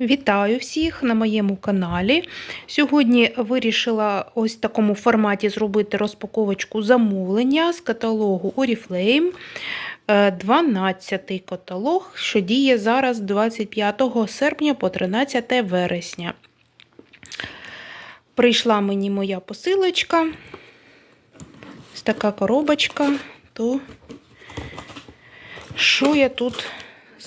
Вітаю всіх на моєму каналі. Сьогодні вирішила ось в такому форматі зробити розпаковочку замовлення з каталогу Oriflame. 12 каталог, що діє зараз 25 серпня по 13 вересня. Прийшла мені моя посилочка. Ось така коробочка. То що я тут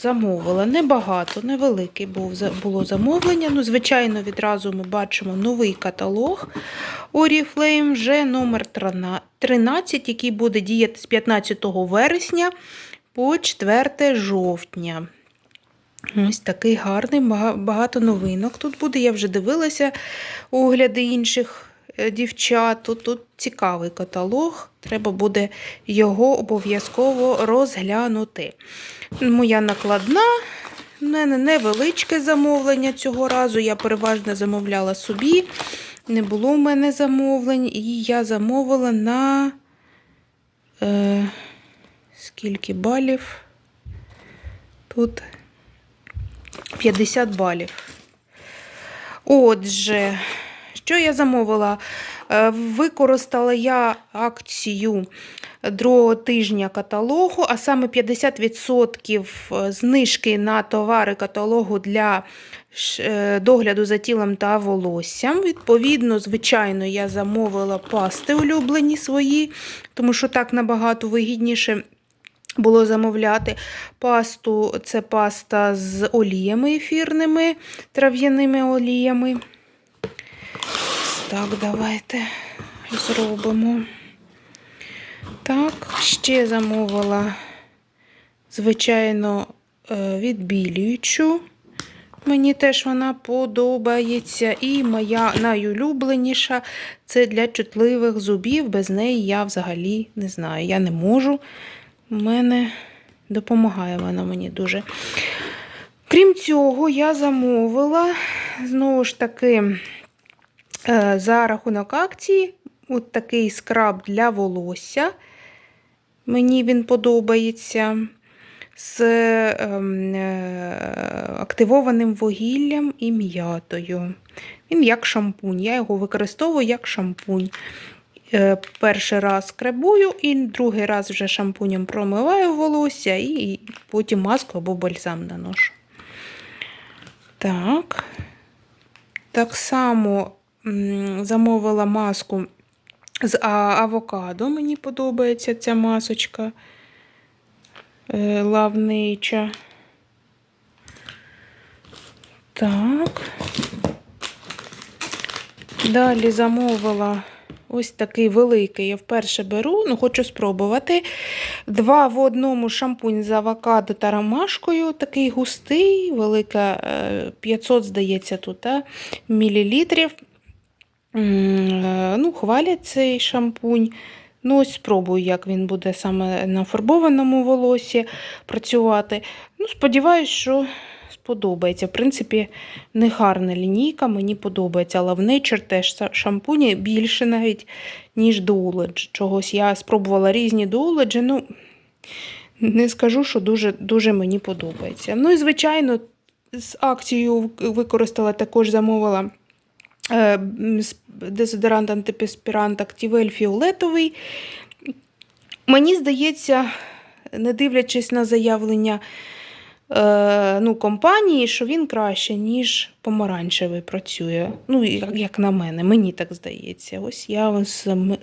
замовила? Небагато, невеликий був, було замовлення. Ну, Звичайно, відразу ми бачимо новий каталог Oriflame, вже номер 13, який буде діяти з 15 вересня по 4 жовтня. Ось такий гарний, багато новинок. Тут буде, я вже дивилася огляди інших дівчат. Тут, тут цікавий каталог, треба буде його обов'язково розглянути. Моя накладна, в мене невеличке замовлення цього разу. Я переважно замовляла собі. Не було в мене замовлень, і я замовила на е, скільки балів? Тут 50 балів. Отже, що я замовила? Використала я акцію другого тижня каталогу, а саме 50% знижки на товари каталогу для догляду за тілом та волоссям. Відповідно, звичайно, я замовила пасти улюблені свої, тому що так набагато вигідніше. Було замовляти пасту, це паста з оліями ефірними, трав'яними оліями. Так, давайте зробимо. Так, ще замовила, звичайно, відбілюючу. Мені теж вона подобається. І моя найулюбленіша це для чутливих зубів. Без неї я взагалі не знаю. Я не можу. У мене допомагає вона мені дуже. Крім цього, я замовила, знову ж таки, за рахунок акції, от такий скраб для волосся. Мені він подобається. З активованим вугіллям і м'ятою. Він як шампунь. Я його використовую як шампунь. Перший раз скрабую, і другий раз вже шампунем промиваю волосся, і потім маску або бальзам наношу. Так. Так само замовила маску з авокадо. Мені подобається ця масочка лавнича. Так. Далі замовила ось такий великий, я вперше беру, ну хочу спробувати. Два в одному шампунь з авокадо та ромашкою. Такий густий, велика, 500, здається, тут, а, мілілітрів. Ну, Хвалять цей шампунь. Ну, ось спробую, як він буде саме на фарбованому волосі працювати. Ну, Сподіваюсь, що сподобається. В принципі, не гарна лінійка, мені подобається. Але в Nature теж шампуні більше навіть, ніж Doulage. Чогось я спробувала різні Doulage, ну, не скажу, що дуже дуже мені подобається. Ну і, звичайно, з акцією використала також замовила. Дезодорант антипеспірант Активель фіолетовий. Мені здається, не дивлячись на заявлення е, ну, компанії, що він краще, ніж помаранчевий працює. Ну, як, на мене, мені так здається. Ось я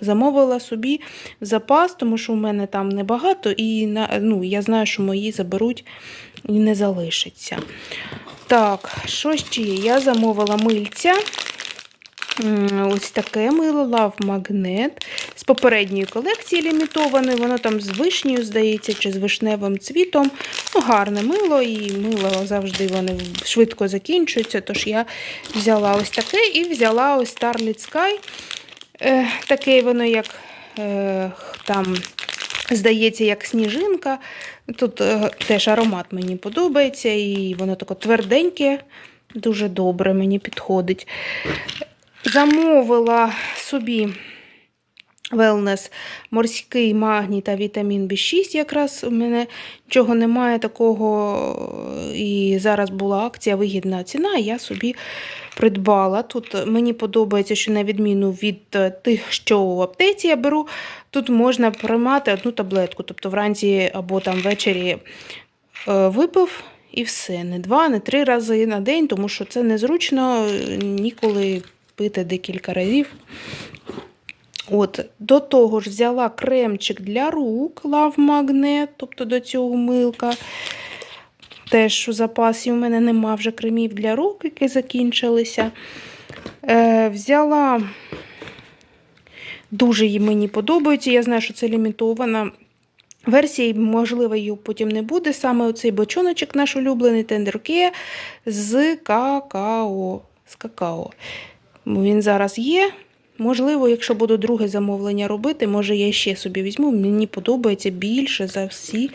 замовила собі запас, тому що у мене там небагато, і ну, я знаю, що мої заберуть і не залишиться. Так, що ще? Я замовила мильця. Ось таке мило Love Magnet з попередньої колекції лімітованої. Воно там з вишнею, здається, чи з вишневим цвітом. Ну, Гарне мило, і мило завжди вони швидко закінчуються. Тож я взяла ось таке і взяла ось Starlit Sky. Е, Таке воно, як е, там, здається, як сніжинка. Тут е, теж аромат мені подобається, і воно таке тверденьке, дуже добре мені підходить. Замовила собі Wellness, морський магній та вітамін B6 якраз у мене чого немає такого. І зараз була акція вигідна ціна, і я собі придбала. Тут мені подобається, що на відміну від е, тих, що в аптеці я беру, тут можна приймати одну таблетку. Тобто вранці або там ввечері е, випив і все. Не два, не три рази на день, тому що це незручно е, ніколи пити декілька разів. От, До того ж, взяла кремчик для рук Love Magnet, тобто до цього милка. Теж у запасі у мене нема вже кремів для рук, які закінчилися. Е, Взяла дуже їй мені подобається. Я знаю, що це лімітована версія, можливо, її потім не буде. Саме оцей бочоночок наш улюблений тендерке з какао. З какао. Він зараз є. Можливо, якщо буду друге замовлення робити, може я ще собі візьму. Мені подобається більше за всі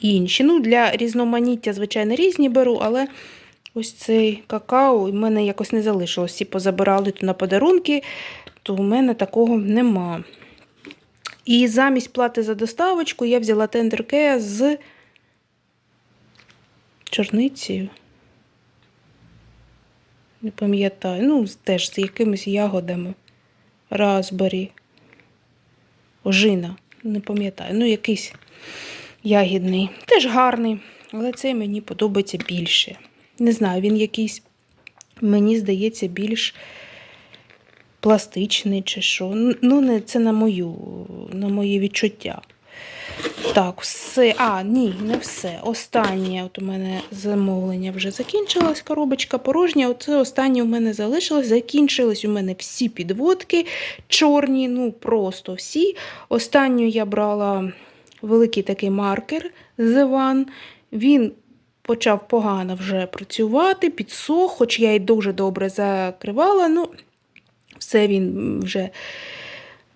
інші. Ну, Для різноманіття, звичайно, різні беру, але ось цей какао в мене якось не залишилось. Всі позабирали то на подарунки, то у мене такого нема. І замість плати за доставочку я взяла тендерке з чорницею. Не пам'ятаю, ну, теж з якимись ягодами. Разбері. Ожина, не пам'ятаю, ну якийсь ягідний. Теж гарний, але цей мені подобається більше. Не знаю, він якийсь, мені здається, більш пластичний чи що. Ну, не це на мою, на моє відчуття. Так, все. А, ні, не все. Останнє от у мене замовлення вже закінчилось. Коробочка порожня. Оце останнє у мене залишилось. Закінчились у мене всі підводки чорні, ну просто всі. Останню я брала великий такий маркер The One. Він почав погано вже працювати, підсох, хоч я й дуже добре закривала. ну, Все він вже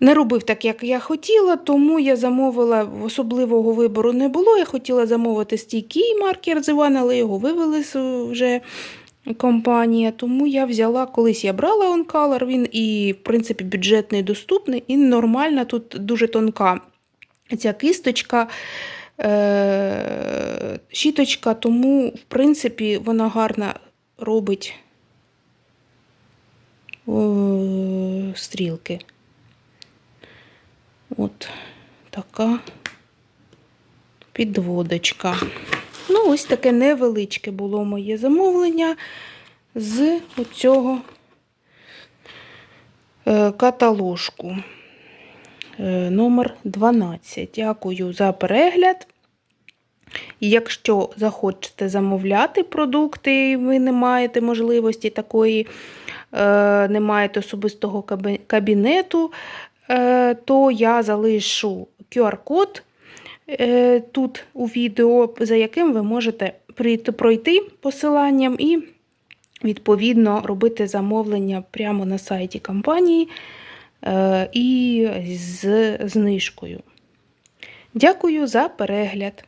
не робив так, як я хотіла, тому я замовила особливого вибору не було. Я хотіла замовити стійкий маркер з Івана, але його вивели вже компанія. Тому я взяла, колись я брала Color, він і, в принципі, бюджетний, доступний, і нормальна, тут дуже тонка ця кисточка. е, Щіточка, тому, в принципі, вона гарно робить стрілки. От така підводочка. Ну, ось таке невеличке було моє замовлення з оцього е, каталожку е, номер 12. Дякую за перегляд. Якщо захочете замовляти продукти, і ви не маєте можливості такої, е, не маєте особистого кабінету, то я залишу QR-код е, тут у відео, за яким ви можете пройти посиланням і, відповідно, робити замовлення прямо на сайті компанії е, і з знижкою. Дякую за перегляд!